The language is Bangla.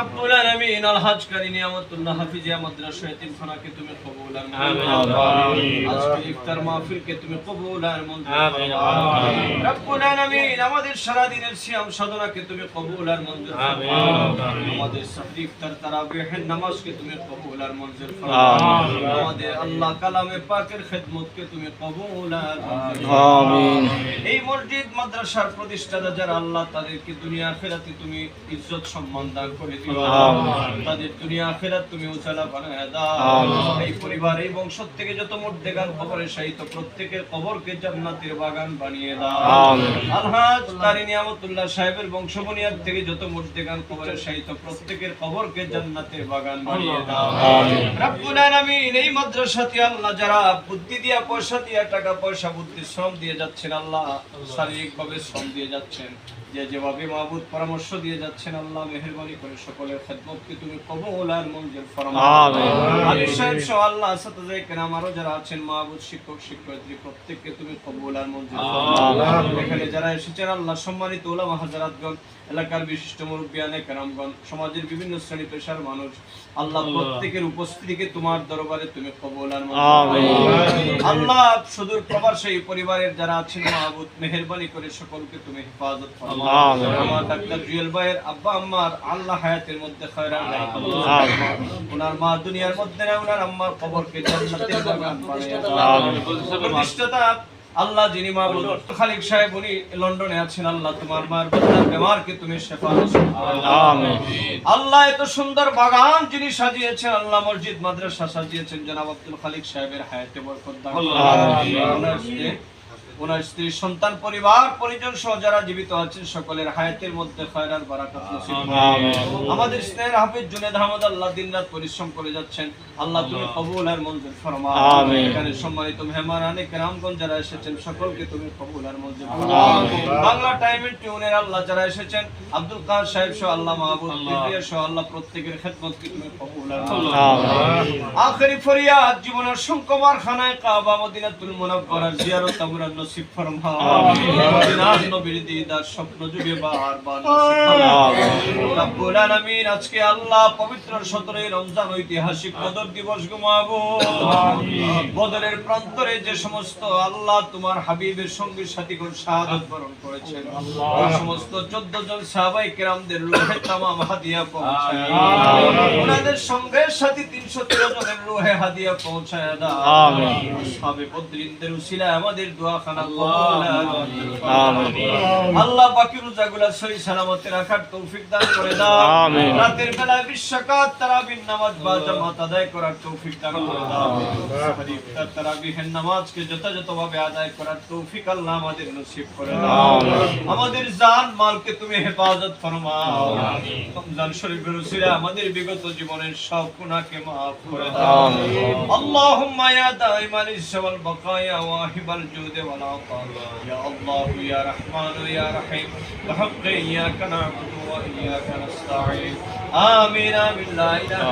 রব্বুল আলামিন আল হাজ কারি নিয়ামতুল্লাহ হাফিজিয়া মাদ্রাসা এতিমখানাকে তুমি কবুল আর আমিন। আজকের ইফতার মাহফিলকে তুমি কবুল আর মঞ্জুর আমিন। ফরমাও। রব্বুল আলামিন আমাদের সারা দিনের সিয়াম সাধনাকে তুমি কবুল আর মঞ্জুর আমিন। আমাদের সাহরি ইফতার তারাবিহের নামাজকে তুমি কবুল আর মঞ্জুর আমিন। আমাদের আল্লাহ কালামে পাকের খেদমতকে তুমি কবুল আর আমিন। এই মসজিদ মাদ্রাসার প্রতিষ্ঠাতা যারা আল্লাহ তাদেরকে দুনিয়া আখেরাতে তুমি ইজ্জত সম্মান দান করে। তাদের দুনিয়া আখেরাত তুমি উজালা বানায় দাও। এই পরিবার এই বংশ থেকে যত প্রত্যেকের কবরকে জান্নাতের বাগান বানিয়ে দাও। আলহাজ কারি নিয়ামতুল্লাহ সাহেবের বংশ বুনিয়াদ থেকে যত প্রত্যেকের কবরকে জান্নাতের বাগান বানিয়ে দাও। আমিন। রব্বুল আলামিন এই মাদ্রাসাতে আল্লাহ যারা বুদ্ধি দিয়া পয়সা দিয়া টাকা পয়সা বুদ্ধি শ্রম দিয়ে যাচ্ছেন আল্লাহ শারীরিকভাবে শ্রম দিয়ে যাচ্ছেন। যে যেভাবে মাহবুদ পরামর্শ দিয়ে যাচ্ছেন আল্লাহ মেহেরবানি করে সকলের খেদমতকে তুমি কবুল মঞ্জুর ফরমাও। আমিন। আলী সাহেব সহ আল্লাহ আসাদে কেরাম আরও যারা আছেন মাহবুদ শিক্ষক শিক্ষয়িত্রী প্রত্যেককে তুমি কবুল মঞ্জুর ফরমাও। এখানে যারা এসেছেন আল্লাহ সম্মানিত ওলামা হাজারাতগণ এলাকার বিশিষ্ট মুরব্বিয়ানে কেরামগণ সমাজের বিভিন্ন শ্রেণি পেশার মানুষ আল্লাহ প্রত্যেকের উপস্থিতিকে তোমার দরবারে তুমি। আল্লাহ সুদূর প্রবাসে পরিবারের যারা আছেন মাহবুদ মেহেরবানি করে সকলকে তুমি হেফাজত আমার ডাক্তার জুয়েল ভাইয়ের আব্বা আম্মার আল্লাহ হায়াতের মধ্যে। ওনার মা দুনিয়ার মধ্যে না ওনার আম্মার কবরকে জান্নাতের বাগান। প্রতিষ্ঠাতা আল্লাহ। যিনি খালিক সাহেব উনি লন্ডনে আছেন। আল্লাহ তোমার মার বাচ্চার বেমারকে তুমি শেফা। আল্লাহ এত সুন্দর বাগান যিনি সাজিয়েছেন আল্লাহ মসজিদ মাদ্রাসা সাজিয়েছেন জনাব আব্দুল খালিক সাহেবের হায়াতে বরকত দান আমিন। ওনার স্ত্রী- সন্তান পরিবার পরিজন সহ যারা জীবিত আছেন সকলের হায়াতের মধ্যে খয়রাত বারাকাত নসিব। আমাদের স্নেহের হাফিজ জুনেদ আহমদ আল্লাহ দিনরাত পরিশ্রম করে যাচ্ছেন। আল্লাহ তুমি কবুল আর মঞ্জুর আমিন। এখানে সম্মানিত মেহমান অনেক রামগঞ্জ যারা এসেছেন সকলকে তুমি কবুল আর মঞ্জুর বাংলা টাইমের টিউনের আল্লাহ যারা এসেছেন আব্দুল কাদের সাহেব সহ আল্লাহ মাহবুব কিবরিয়া সহ আল্লাহ প্রত্যেকের খেদমতকে তুমি কবুল আর। আখেরি ফরিয়াদ জীবনের সংকমার খানায় কাবা মদিনাতুল মুনাওয়ারার জিয়ারত আমরা নসিব মদিনার নবীর দিদার স্বপ্ন যুগে বারবার রব্বুল আলামিন আজকে আল্লাহ পবিত্র 17 রমজান ঐতিহাসিক বদর দিবস ঘুমাবো। বদরের প্রান্তরে যে সমস্ত আল্লাহ তোমার হাবিবের সঙ্গে সাথীগণ শাহাদাত বরণ করেছেন সমস্ত 14 জন সাহাবাই কেরামদের রূহে তামাম হাদিয়া পৌঁছায়। ওনাদের সঙ্গে সাথী 313 জনের রূহে হাদিয়া পৌঁছায় দাও। বদরিনদের আমাদের। আল্লাহ বাকি রোজাগুলা সহি সালামতে রাখার তৌফিক দান করে দাও। রাতের বেলায় বিশ্বকাত তারাবির নামাজ বা জামাত আদায় করার তৌফিক দান করে দাও। সাহারি ইফতার তারাবিহের নামাজকে যথাযথভাবে আদায় করার তৌফিক আল্লাহ আমাদের নসিব করে দাও। আমাদের জান মালকে তুমি হেফাজত ফরমাও। রমজান শরীফের আমাদের বিগত জীবনের সব গুনাহকে মাফ করে দাও আমিন। اللهم يا دائم العز والبقايا واهب الجود والعطاء يا الله يا رحمن يا رحيم بحق إياك نعبد وإياك نستعين آمين آمين لا إله